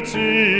beauty.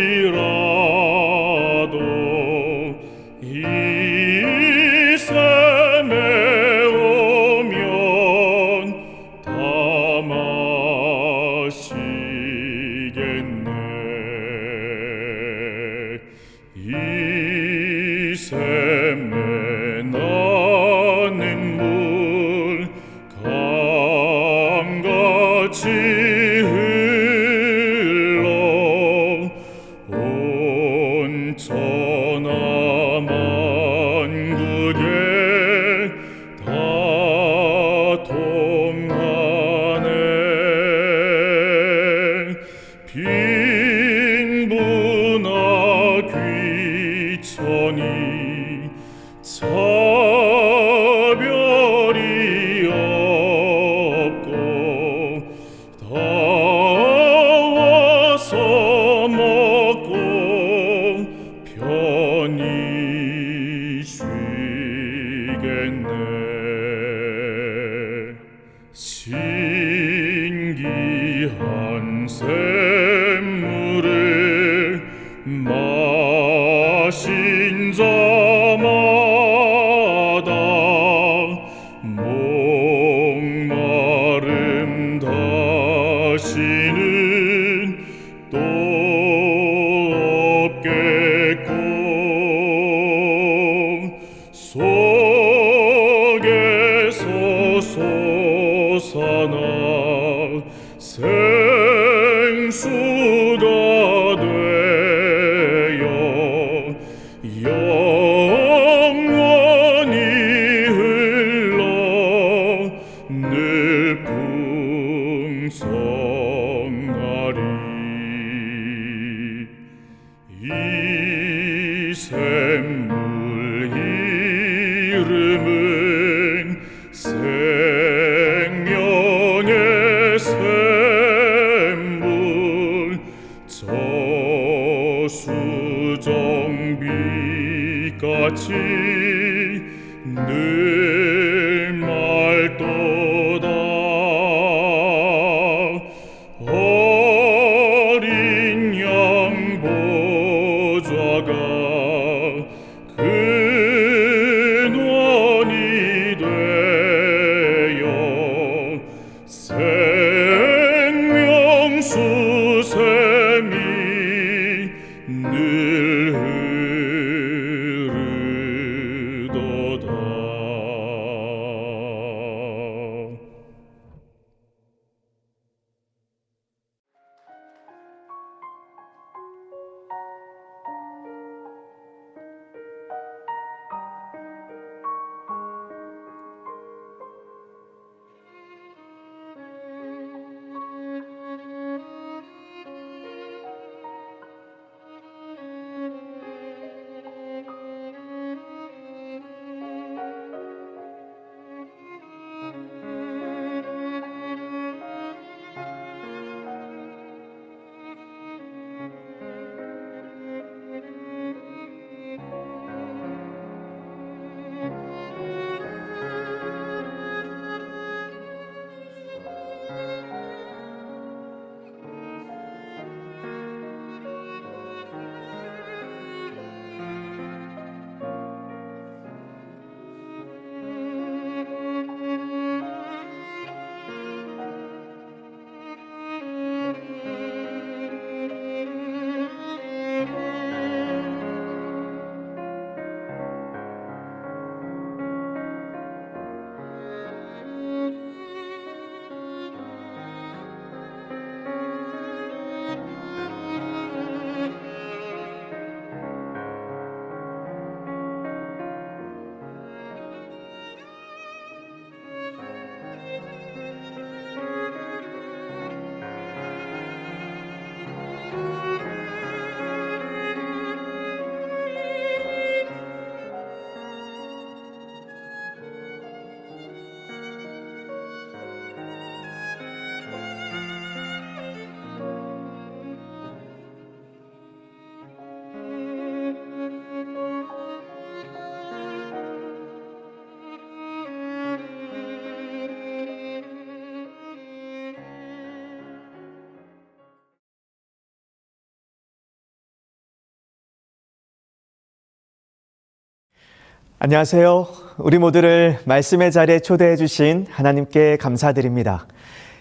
안녕하세요. 우리 모두를 말씀의 자리에 초대해 주신 하나님께 감사드립니다.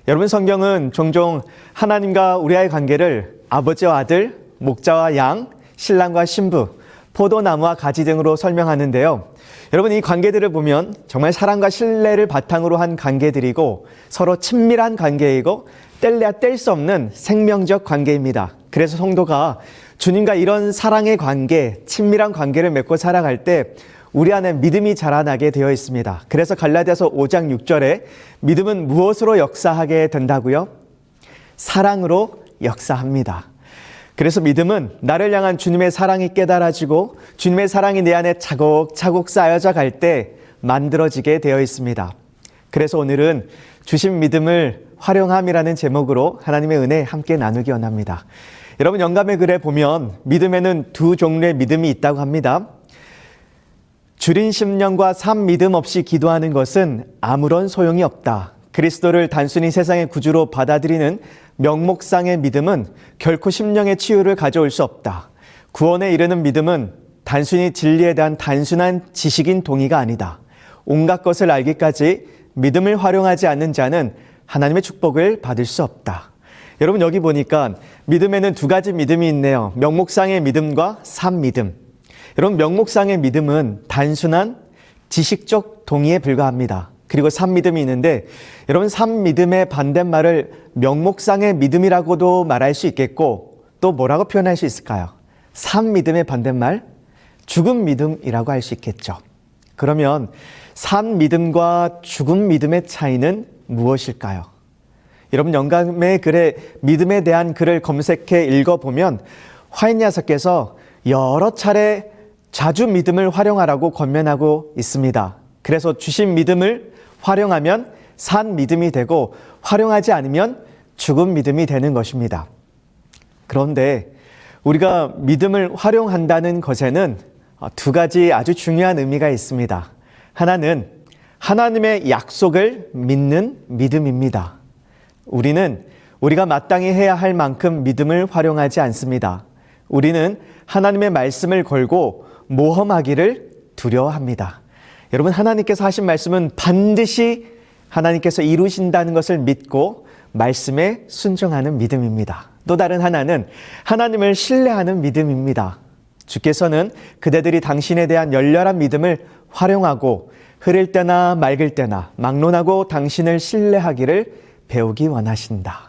여러분 성경은 종종 하나님과 우리와의 관계를 아버지와 아들, 목자와 양, 신랑과 신부, 포도나무와 가지 등으로 설명하는데요. 여러분 이 관계들을 보면 정말 사랑과 신뢰를 바탕으로 한 관계들이고 서로 친밀한 관계이고 뗄래야 뗄 수 없는 생명적 관계입니다. 그래서 성도가 주님과 이런 사랑의 관계, 친밀한 관계를 맺고 살아갈 때 우리 안에 믿음이 자라나게 되어 있습니다. 그래서 갈라디아서 5장 6절에 믿음은 무엇으로 역사하게 된다고요? 사랑으로 역사합니다. 그래서 믿음은 나를 향한 주님의 사랑이 깨달아지고 주님의 사랑이 내 안에 차곡차곡 쌓여져 갈 때 만들어지게 되어 있습니다. 그래서 오늘은 주신 믿음을 활용함이라는 제목으로 하나님의 은혜 함께 나누기 원합니다. 여러분 영감의 글에 보면 믿음에는 두 종류의 믿음이 있다고 합니다. 줄인 심령과 산 믿음 없이 기도하는 것은 아무런 소용이 없다. 그리스도를 단순히 세상의 구주로 받아들이는 명목상의 믿음은 결코 심령의 치유를 가져올 수 없다. 구원에 이르는 믿음은 단순히 진리에 대한 단순한 지식인 동의가 아니다. 온갖 것을 알기까지 믿음을 활용하지 않는 자는 하나님의 축복을 받을 수 없다. 여러분 여기 보니까 믿음에는 두 가지 믿음이 있네요. 명목상의 믿음과 산 믿음. 여러분 명목상의 믿음은 단순한 지식적 동의에 불과합니다. 그리고 산 믿음이 있는데 여러분 산 믿음의 반대말을 명목상의 믿음이라고도 말할 수 있겠고 또 뭐라고 표현할 수 있을까요? 산 믿음의 반대말 죽은 믿음이라고 할 수 있겠죠. 그러면 산 믿음과 죽은 믿음의 차이는 무엇일까요? 여러분 영감의 글에 믿음에 대한 글을 검색해 읽어보면 화인야사께서 여러 차례 자주 믿음을 활용하라고 권면하고 있습니다. 그래서 주신 믿음을 활용하면 산 믿음이 되고 활용하지 않으면 죽은 믿음이 되는 것입니다. 그런데 우리가 믿음을 활용한다는 것에는 두 가지 아주 중요한 의미가 있습니다. 하나는 하나님의 약속을 믿는 믿음입니다. 우리는 우리가 마땅히 해야 할 만큼 믿음을 활용하지 않습니다. 우리는 하나님의 말씀을 걸고 모험하기를 두려워합니다. 여러분, 하나님께서 하신 말씀은 반드시 하나님께서 이루신다는 것을 믿고 말씀에 순종하는 믿음입니다. 또 다른 하나는 하나님을 신뢰하는 믿음입니다. 주께서는 그대들이 당신에 대한 열렬한 믿음을 활용하고 흐를 때나 맑을 때나 막론하고 당신을 신뢰하기를 배우기 원하신다.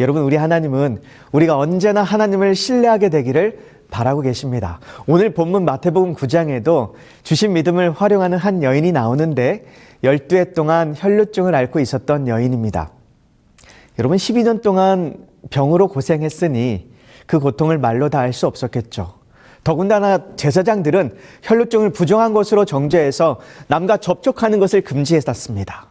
여러분, 우리 하나님은 우리가 언제나 하나님을 신뢰하게 되기를 바라고 계십니다. 오늘 본문 마태복음 9장에도 주신 믿음을 활용하는 한 여인이 나오는데 12해 동안 혈루증을 앓고 있었던 여인입니다. 여러분 12년 동안 병으로 고생했으니 그 고통을 말로 다할수 없었겠죠. 더군다나 제사장들은 혈루증을 부정한 것으로 정죄해서 남과 접촉하는 것을 금지했었습니다.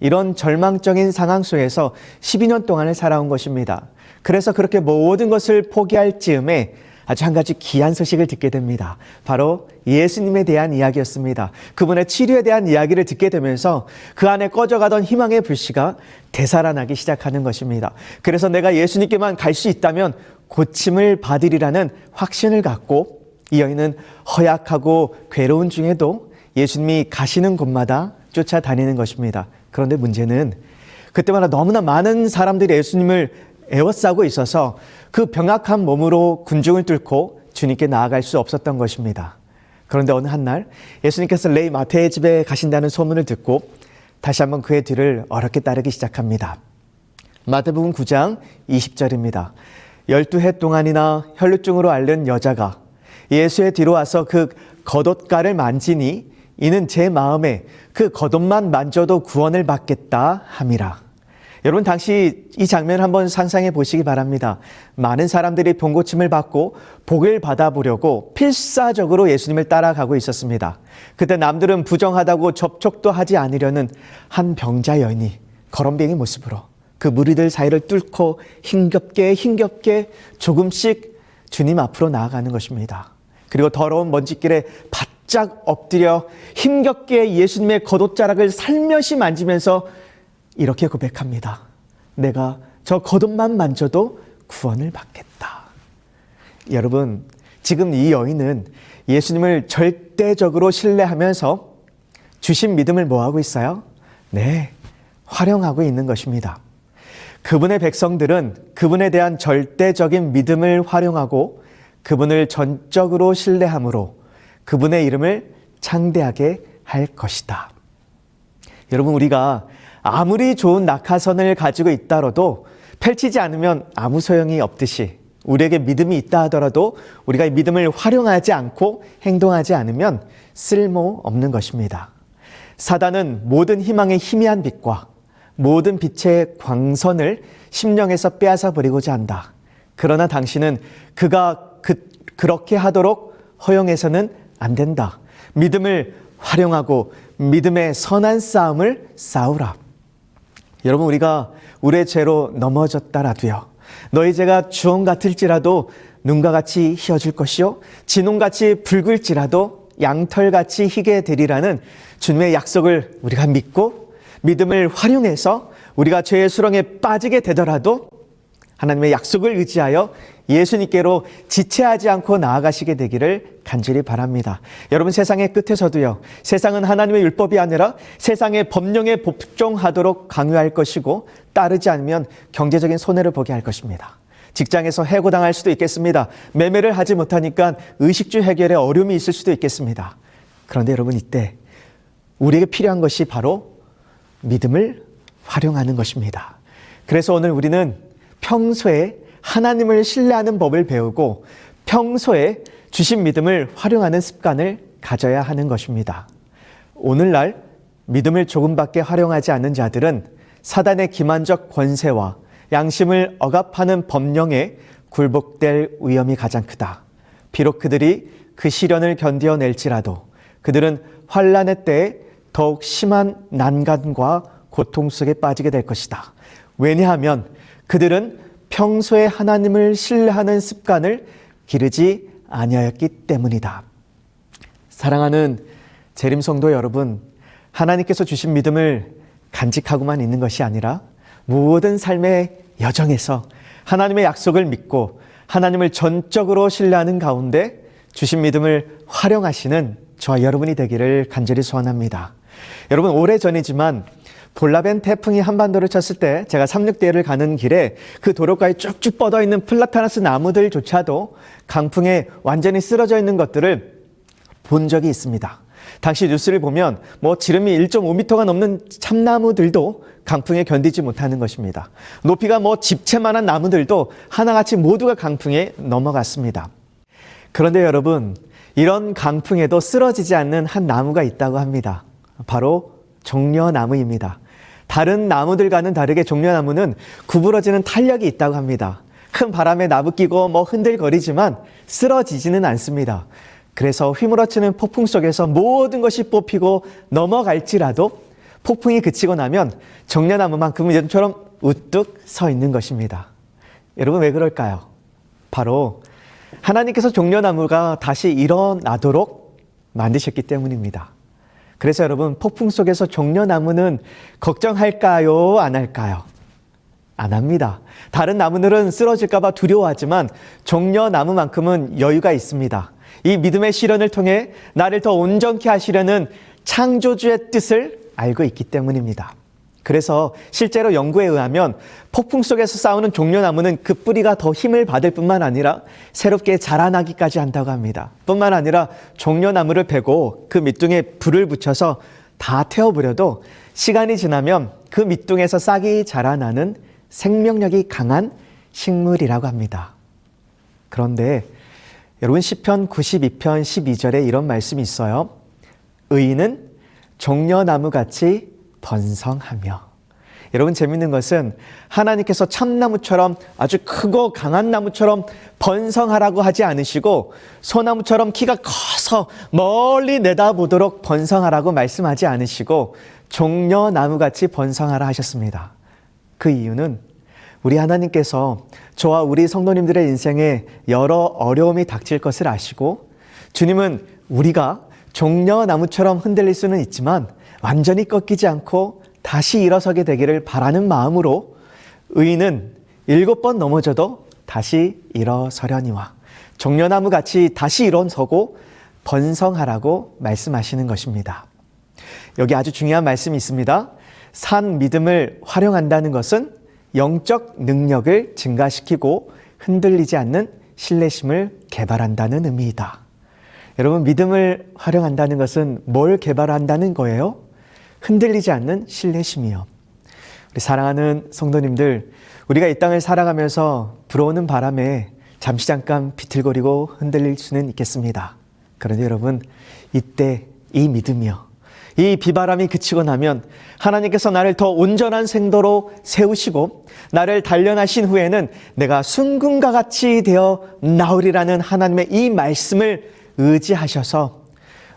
이런 절망적인 상황 속에서 12년 동안을 살아온 것입니다. 그래서 그렇게 모든 것을 포기할 즈음에 아주 한 가지 귀한 소식을 듣게 됩니다. 바로 예수님에 대한 이야기였습니다. 그분의 치료에 대한 이야기를 듣게 되면서 그 안에 꺼져가던 희망의 불씨가 되살아나기 시작하는 것입니다. 그래서 내가 예수님께만 갈 수 있다면 고침을 받으리라는 확신을 갖고 이 여인은 허약하고 괴로운 중에도 예수님이 가시는 곳마다 쫓아다니는 것입니다. 그런데 문제는 그때마다 너무나 많은 사람들이 예수님을 애워싸고 있어서 그 병약한 몸으로 군중을 뚫고 주님께 나아갈 수 없었던 것입니다. 그런데 어느 한날 예수님께서 레이 마태의 집에 가신다는 소문을 듣고 다시 한번 그의 뒤를 어렵게 따르기 시작합니다. 마태복음 9장 20절입니다. 12해 동안이나 혈루증으로 앓는 여자가 예수의 뒤로 와서 그 겉옷가를 만지니 이는 제 마음에 그 겉옷만 만져도 구원을 받겠다 함이라. 여러분 당시 이 장면을 한번 상상해 보시기 바랍니다. 많은 사람들이 병고침을 받고 복을 받아보려고 필사적으로 예수님을 따라가고 있었습니다. 그때 남들은 부정하다고 접촉도 하지 않으려는 한 병자 여인이 거렁뱅이 모습으로 그 무리들 사이를 뚫고 힘겹게 힘겹게 조금씩 주님 앞으로 나아가는 것입니다. 그리고 더러운 먼지길에 바짝 엎드려 힘겹게 예수님의 겉옷자락을 살며시 만지면서 이렇게 고백합니다. 내가 저 겉옷만 만져도 구원을 받겠다. 여러분, 지금 이 여인은 예수님을 절대적으로 신뢰하면서 주신 믿음을 뭐하고 있어요? 네, 활용하고 있는 것입니다. 그분의 백성들은 그분에 대한 절대적인 믿음을 활용하고 그분을 전적으로 신뢰함으로 그분의 이름을 창대하게 할 것이다. 여러분, 우리가 아무리 좋은 낙하선을 가지고 있다라도 펼치지 않으면 아무 소용이 없듯이 우리에게 믿음이 있다 하더라도 우리가 이 믿음을 활용하지 않고 행동하지 않으면 쓸모 없는 것입니다. 사단은 모든 희망의 희미한 빛과 모든 빛의 광선을 심령에서 빼앗아 버리고자 한다. 그러나 당신은 그가 그, 그렇게 하도록 허용해서는 안 된다. 믿음을 활용하고 믿음의 선한 싸움을 싸우라. 여러분 우리가 우리의 죄로 넘어졌다라도요. 너희 죄가 주홍 같을지라도 눈과 같이 희어질 것이요 진홍같이 붉을지라도 양털같이 희게 되리라는 주님의 약속을 우리가 믿고 믿음을 활용해서 우리가 죄의 수렁에 빠지게 되더라도 하나님의 약속을 의지하여 예수님께로 지체하지 않고 나아가시게 되기를 간절히 바랍니다. 여러분 세상의 끝에서도요. 세상은 하나님의 율법이 아니라 세상의 법령에 복종하도록 강요할 것이고 따르지 않으면 경제적인 손해를 보게 할 것입니다. 직장에서 해고당할 수도 있겠습니다. 매매를 하지 못하니까 의식주 해결에 어려움이 있을 수도 있겠습니다. 그런데 여러분 이때 우리에게 필요한 것이 바로 믿음을 활용하는 것입니다. 그래서 오늘 우리는 평소에 하나님을 신뢰하는 법을 배우고 평소에 주신 믿음을 활용하는 습관을 가져야 하는 것입니다. 오늘날 믿음을 조금밖에 활용하지 않는 자들은 사단의 기만적 권세와 양심을 억압하는 법령에 굴복될 위험이 가장 크다. 비록 그들이 그 시련을 견디어낼지라도 그들은 환란의 때에 더욱 심한 난간과 고통 속에 빠지게 될 것이다. 왜냐하면 그들은 평소에 하나님을 신뢰하는 습관을 기르지 아니하였기 때문이다. 사랑하는 재림 성도 여러분, 하나님께서 주신 믿음을 간직하고만 있는 것이 아니라 모든 삶의 여정에서 하나님의 약속을 믿고 하나님을 전적으로 신뢰하는 가운데 주신 믿음을 활용하시는 저와 여러분이 되기를 간절히 소원합니다. 여러분 오래 전이지만 볼라벤 태풍이 한반도를 쳤을 때 제가 삼육대를 가는 길에 그 도로가에 쭉쭉 뻗어 있는 플라타나스 나무들조차도 강풍에 완전히 쓰러져 있는 것들을 본 적이 있습니다. 당시 뉴스를 보면 뭐 지름이 1.5m가 넘는 참나무들도 강풍에 견디지 못하는 것입니다. 높이가 뭐 집채만한 나무들도 하나같이 모두가 강풍에 넘어갔습니다. 그런데 여러분, 이런 강풍에도 쓰러지지 않는 한 나무가 있다고 합니다. 바로 종려나무입니다. 다른 나무들과는 다르게 종려나무는 구부러지는 탄력이 있다고 합니다. 큰 바람에 나부 끼고 뭐 흔들거리지만 쓰러지지는 않습니다. 그래서 휘몰아치는 폭풍 속에서 모든 것이 뽑히고 넘어갈지라도 폭풍이 그치고 나면 정려나무만큼은 예전처럼 우뚝 서 있는 것입니다. 여러분 왜 그럴까요? 바로 하나님께서 종려나무가 다시 일어나도록 만드셨기 때문입니다. 그래서 여러분 폭풍 속에서 종려나무는 걱정할까요? 안 할까요? 안 합니다. 다른 나무들은 쓰러질까봐 두려워하지만 종려나무만큼은 여유가 있습니다. 이 믿음의 시련을 통해 나를 더 온전케 하시려는 창조주의 뜻을 알고 있기 때문입니다. 그래서 실제로 연구에 의하면 폭풍 속에서 싸우는 종려나무는 그 뿌리가 더 힘을 받을 뿐만 아니라 새롭게 자라나기까지 한다고 합니다. 뿐만 아니라 종려나무를 베고 그 밑둥에 불을 붙여서 다 태워버려도 시간이 지나면 그 밑둥에서 싹이 자라나는 생명력이 강한 식물이라고 합니다. 그런데 여러분 시편 92편 12절에 이런 말씀이 있어요. 의인은 종려나무 같이 번성하며 여러분 재밌는 것은 하나님께서 참나무처럼 아주 크고 강한 나무처럼 번성하라고 하지 않으시고 소나무처럼 키가 커서 멀리 내다보도록 번성하라고 말씀하지 않으시고 종려나무 같이 번성하라 하셨습니다. 그 이유는 우리 하나님께서 저와 우리 성도님들의 인생에 여러 어려움이 닥칠 것을 아시고 주님은 우리가 종려나무처럼 흔들릴 수는 있지만 완전히 꺾이지 않고 다시 일어서게 되기를 바라는 마음으로 의인은 일곱 번 넘어져도 다시 일어서려니와 종려나무 같이 다시 일어서고 번성하라고 말씀하시는 것입니다. 여기 아주 중요한 말씀이 있습니다. 산 믿음을 활용한다는 것은 영적 능력을 증가시키고 흔들리지 않는 신뢰심을 개발한다는 의미이다. 여러분, 믿음을 활용한다는 것은 뭘 개발한다는 거예요? 흔들리지 않는 신뢰심이요. 우리 사랑하는 성도님들, 우리가 이 땅을 살아가면서 불어오는 바람에 잠시 잠깐 비틀거리고 흔들릴 수는 있겠습니다. 그런데 여러분, 이때 이 믿음이요. 이 비바람이 그치고 나면 하나님께서 나를 더 온전한 생도로 세우시고 나를 단련하신 후에는 내가 순금과 같이 되어 나오리라는 하나님의 이 말씀을 의지하셔서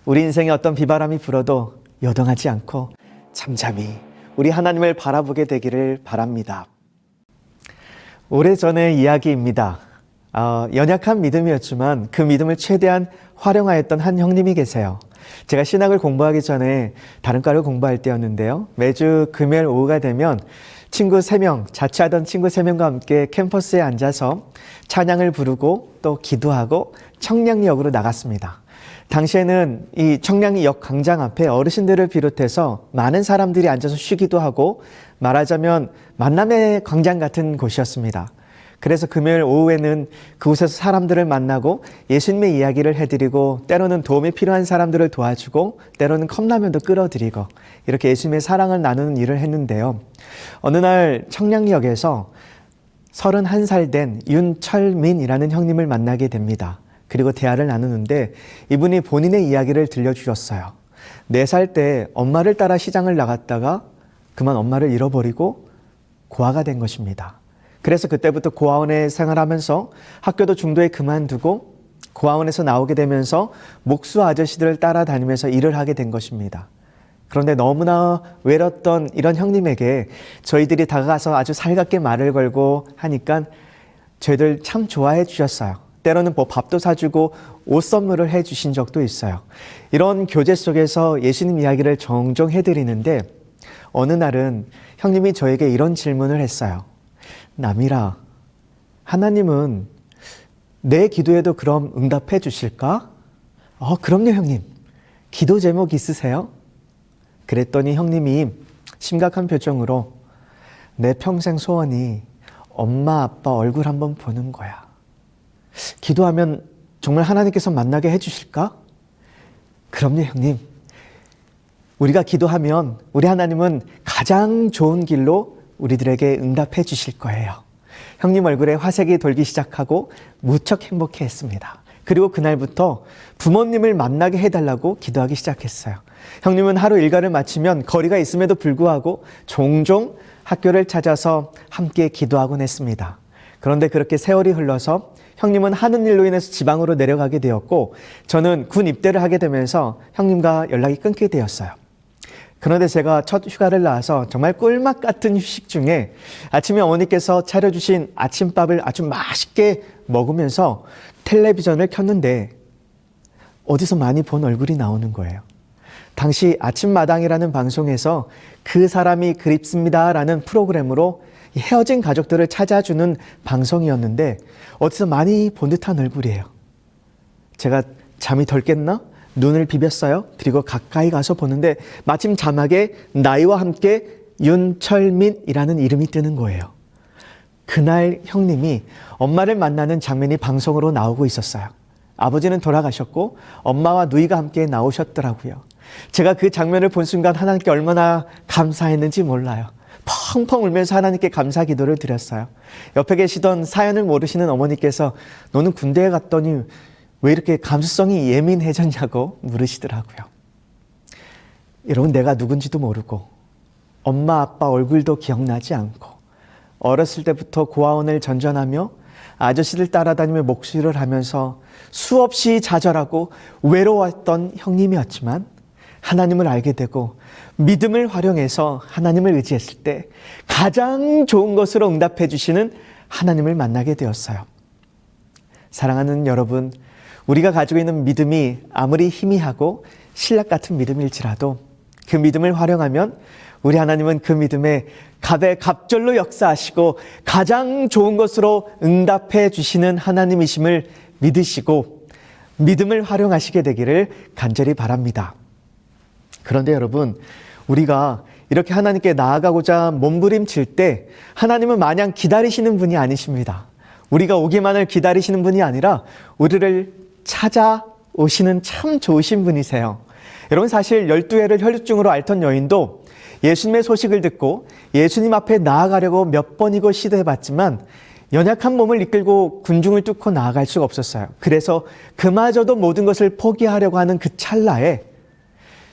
우리 인생에 어떤 비바람이 불어도 여동하지 않고 잠잠히 우리 하나님을 바라보게 되기를 바랍니다. 오래전의 이야기입니다. 어, 연약한 믿음이었지만 그 믿음을 최대한 활용하였던 한 형님이 계세요. 제가 신학을 공부하기 전에 다른 과를 공부할 때였는데요. 매주 금요일 오후가 되면 친구 3명, 자취하던 친구 3명과 함께 캠퍼스에 앉아서 찬양을 부르고 또 기도하고 청량역으로 나갔습니다. 당시에는 이 청량리 역 광장 앞에 어르신들을 비롯해서 많은 사람들이 앉아서 쉬기도 하고 말하자면 만남의 광장 같은 곳이었습니다. 그래서 금요일 오후에는 그곳에서 사람들을 만나고 예수님의 이야기를 해드리고 때로는 도움이 필요한 사람들을 도와주고 때로는 컵라면도 끌어드리고 이렇게 예수님의 사랑을 나누는 일을 했는데요. 어느 날 청량역에서 31살 된 윤철민이라는 형님을 만나게 됩니다. 그리고 대화를 나누는데 이분이 본인의 이야기를 들려주셨어요. 4살 때 엄마를 따라 시장을 나갔다가 그만 엄마를 잃어버리고 고아가 된 것입니다. 그래서 그때부터 고아원에 생활하면서 학교도 중도에 그만두고 고아원에서 나오게 되면서 목수 아저씨들을 따라다니면서 일을 하게 된 것입니다. 그런데 너무나 외롭던 이런 형님에게 저희들이 다가가서 아주 살갑게 말을 걸고 하니까 저희들 참 좋아해 주셨어요. 때로는 뭐 밥도 사주고 옷 선물을 해 주신 적도 있어요. 이런 교제 속에서 예수님 이야기를 종종 해드리는데 어느 날은 형님이 저에게 이런 질문을 했어요. 남이라, 하나님은 내 기도에도 그럼 응답해 주실까? 어, 그럼요, 형님. 기도 제목 있으세요? 그랬더니 형님이 심각한 표정으로 내 평생 소원이 엄마, 아빠 얼굴 한번 보는 거야. 기도하면 정말 하나님께서 만나게 해주실까? 그럼요, 형님. 우리가 기도하면 우리 하나님은 가장 좋은 길로 우리들에게 응답해 주실 거예요. 형님 얼굴에 화색이 돌기 시작하고 무척 행복해 했습니다. 그리고 그날부터 부모님을 만나게 해달라고 기도하기 시작했어요. 형님은 하루 일과를 마치면 거리가 있음에도 불구하고 종종 학교를 찾아서 함께 기도하곤 했습니다. 그런데 그렇게 세월이 흘러서 형님은 하는 일로 인해서 지방으로 내려가게 되었고 저는 군 입대를 하게 되면서 형님과 연락이 끊게 되었어요. 그런데 제가 첫 휴가를 나와서 정말 꿀맛 같은 휴식 중에 아침에 어머니께서 차려주신 아침밥을 아주 맛있게 먹으면서 텔레비전을 켰는데 어디서 많이 본 얼굴이 나오는 거예요. 당시 아침마당이라는 방송에서 그 사람이 그립습니다라는 프로그램으로 헤어진 가족들을 찾아주는 방송이었는데 어디서 많이 본 듯한 얼굴이에요. 제가 잠이 덜 깼나? 눈을 비볐어요. 그리고 가까이 가서 보는데 마침 자막에 나이와 함께 윤철민이라는 이름이 뜨는 거예요. 그날 형님이 엄마를 만나는 장면이 방송으로 나오고 있었어요. 아버지는 돌아가셨고 엄마와 누이가 함께 나오셨더라고요. 제가 그 장면을 본 순간 하나님께 얼마나 감사했는지 몰라요. 펑펑 울면서 하나님께 감사 기도를 드렸어요. 옆에 계시던 사연을 모르시는 어머니께서 너는 군대에 갔더니 왜 이렇게 감수성이 예민해졌냐고 물으시더라고요. 여러분, 내가 누군지도 모르고 엄마, 아빠 얼굴도 기억나지 않고 어렸을 때부터 고아원을 전전하며 아저씨들 따라다니며 목수일을 하면서 수없이 좌절하고 외로웠던 형님이었지만 하나님을 알게 되고 믿음을 활용해서 하나님을 의지했을 때 가장 좋은 것으로 응답해 주시는 하나님을 만나게 되었어요. 사랑하는 여러분, 우리가 가지고 있는 믿음이 아무리 희미하고 신락 같은 믿음일지라도 그 믿음을 활용하면 우리 하나님은 그 믿음에 갑의 갑절로 역사하시고 가장 좋은 것으로 응답해 주시는 하나님이심을 믿으시고 믿음을 활용하시게 되기를 간절히 바랍니다. 그런데 여러분, 우리가 이렇게 하나님께 나아가고자 몸부림칠 때 하나님은 마냥 기다리시는 분이 아니십니다. 우리가 오기만을 기다리시는 분이 아니라 우리를 찾아오시는 참 좋으신 분이세요. 여러분 사실 12회를 혈류증으로 앓던 여인도 예수님의 소식을 듣고 예수님 앞에 나아가려고 몇 번이고 시도해봤지만 연약한 몸을 이끌고 군중을 뚫고 나아갈 수가 없었어요. 그래서 그마저도 모든 것을 포기하려고 하는 그 찰나에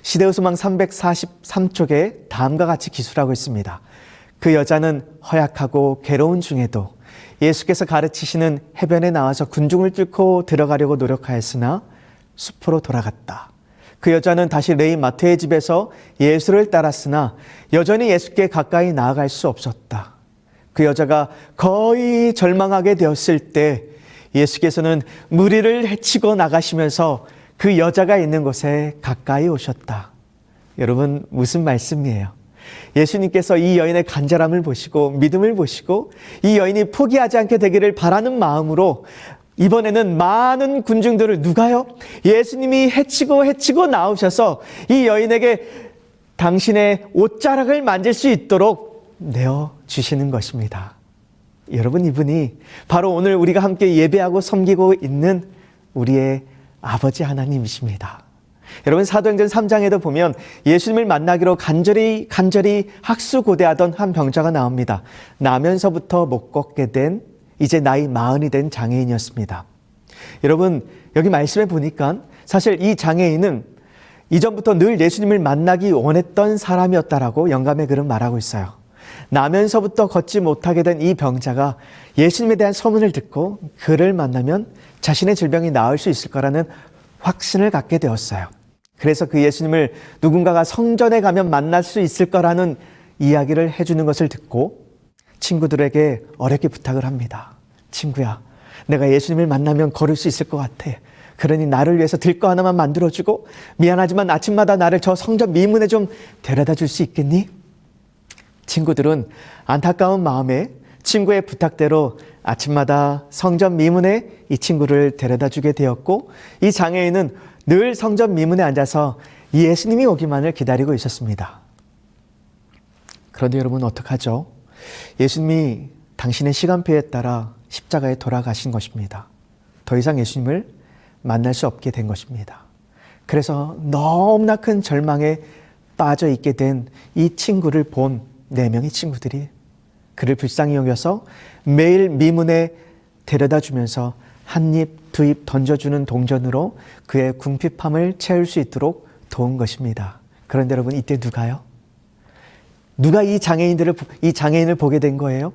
시대우수망 343쪽에 다음과 같이 기술하고 있습니다. 그 여자는 허약하고 괴로운 중에도 예수께서 가르치시는 해변에 나와서 군중을 뚫고 들어가려고 노력하였으나 숲으로 돌아갔다. 그 여자는 다시 레이 마트의 집에서 예수를 따랐으나 여전히 예수께 가까이 나아갈 수 없었다. 그 여자가 거의 절망하게 되었을 때 예수께서는 무리를 헤치고 나가시면서 그 여자가 있는 곳에 가까이 오셨다. 여러분, 무슨 말씀이에요? 예수님께서 이 여인의 간절함을 보시고 믿음을 보시고 이 여인이 포기하지 않게 되기를 바라는 마음으로 이번에는 많은 군중들을 누가요? 예수님이 해치고 해치고 나오셔서 이 여인에게 당신의 옷자락을 만질 수 있도록 내어 주시는 것입니다. 여러분 이분이 바로 오늘 우리가 함께 예배하고 섬기고 있는 우리의 아버지 하나님이십니다. 여러분 사도행전 3장에도 보면 예수님을 만나기로 간절히 간절히 학수고대하던 한 병자가 나옵니다. 나면서부터 못 걷게 된 이제 나이 마흔이 된 장애인이었습니다. 여러분 여기 말씀에 보니까 사실 이 장애인은 이전부터 늘 예수님을 만나기 원했던 사람이었다라고 영감의 글은 말하고 있어요. 나면서부터 걷지 못하게 된 이 병자가 예수님에 대한 소문을 듣고 그를 만나면 자신의 질병이 나을 수 있을 거라는 확신을 갖게 되었어요. 그래서 그 예수님을 누군가가 성전에 가면 만날 수 있을 거라는 이야기를 해주는 것을 듣고 친구들에게 어렵게 부탁을 합니다. 친구야, 내가 예수님을 만나면 걸을 수 있을 것 같아. 그러니 나를 위해서 들 거 하나만 만들어주고 미안하지만 아침마다 나를 저 성전 미문에 좀 데려다 줄 수 있겠니? 친구들은 안타까운 마음에 친구의 부탁대로 아침마다 성전 미문에 이 친구를 데려다 주게 되었고 이 장애인은 늘 성전 미문에 앉아서 예수님이 오기만을 기다리고 있었습니다. 그런데 여러분 어떡하죠? 예수님이 당신의 시간표에 따라 십자가에 돌아가신 것입니다. 더 이상 예수님을 만날 수 없게 된 것입니다. 그래서 너무나 큰 절망에 빠져 있게 된 이 친구를 본 네 명의 친구들이 그를 불쌍히 여겨서 매일 미문에 데려다 주면서 한 입, 두 입 던져주는 동전으로 그의 궁핍함을 채울 수 있도록 도운 것입니다. 그런데 여러분, 이때 누가요? 누가 이 장애인들을, 이 장애인을 보게 된 거예요?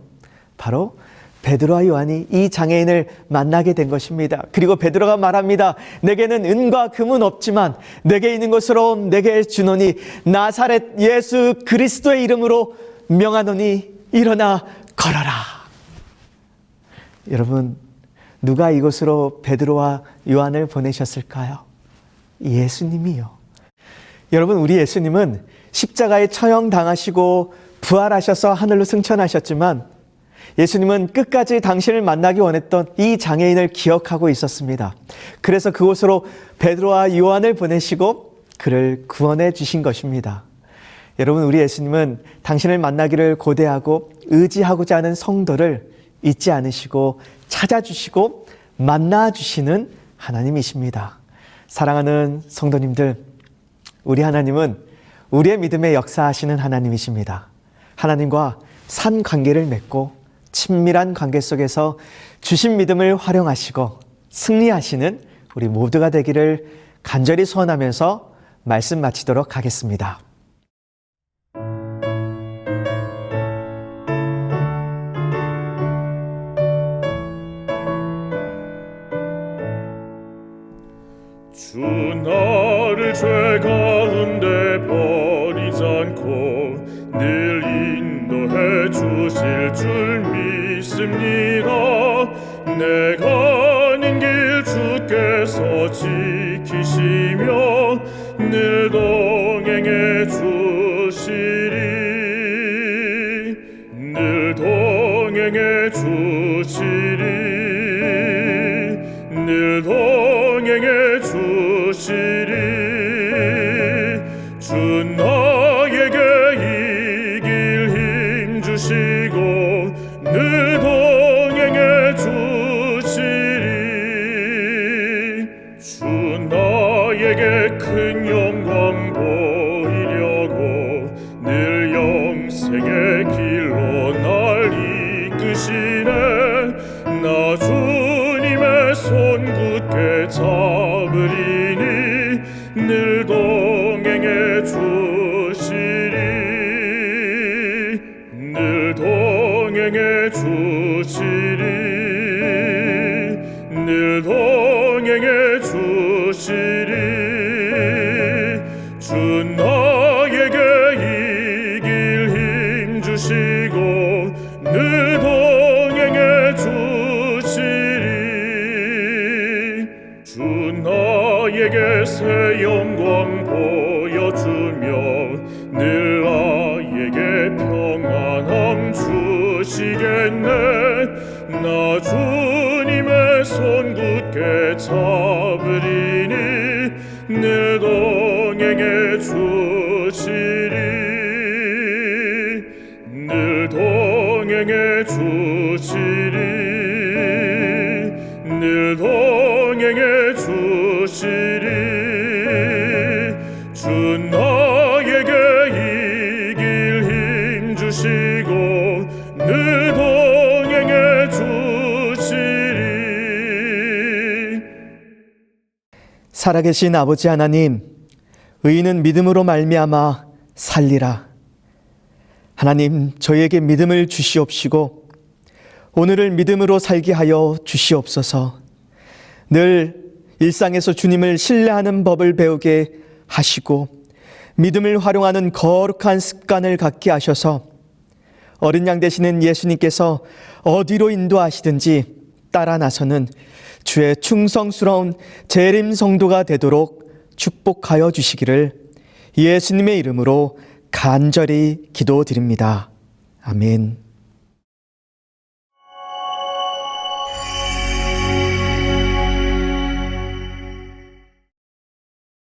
바로 베드로와 요한이 이 장애인을 만나게 된 것입니다. 그리고 베드로가 말합니다. 내게는 은과 금은 없지만 내게 있는 것으로 내게 주노니 나사렛 예수 그리스도의 이름으로 명하노니 일어나 걸어라. 여러분 누가 이곳으로 베드로와 요한을 보내셨을까요? 예수님이요. 여러분 우리 예수님은 십자가에 처형 당하시고 부활하셔서 하늘로 승천하셨지만 예수님은 끝까지 당신을 만나기 원했던 이 장애인을 기억하고 있었습니다. 그래서 그곳으로 베드로와 요한을 보내시고 그를 구원해 주신 것입니다. 여러분, 우리 예수님은 당신을 만나기를 고대하고 의지하고자 하는 성도를 잊지 않으시고 찾아주시고 만나주시는 하나님이십니다. 사랑하는 성도님들, 우리 하나님은 우리의 믿음에 역사하시는 하나님이십니다. 하나님과 산 관계를 맺고 친밀한 관계 속에서 주신 믿음을 활용하시고 승리하시는 우리 모두가 되기를 간절히 소원하면서 말씀 마치도록 하겠습니다. 죄 가운데 버리지 않고 늘 인도해 주실 줄 믿습니다. 내가 가는 길 주께서 지키시며 늘 동행해 주시리. 늘 동행해 주시리 주시 살아계신 아버지 하나님, 의인은 믿음으로 말미암아 살리라. 하나님, 저희에게 믿음을 주시옵시고 오늘을 믿음으로 살게 하여 주시옵소서. 늘 일상에서 주님을 신뢰하는 법을 배우게 하시고 믿음을 활용하는 거룩한 습관을 갖게 하셔서 어린 양 되시는 예수님께서 어디로 인도하시든지 따라 나서는 주의 충성스러운 재림 성도가 되도록 축복하여 주시기를 예수님의 이름으로 간절히 기도드립니다. 아멘.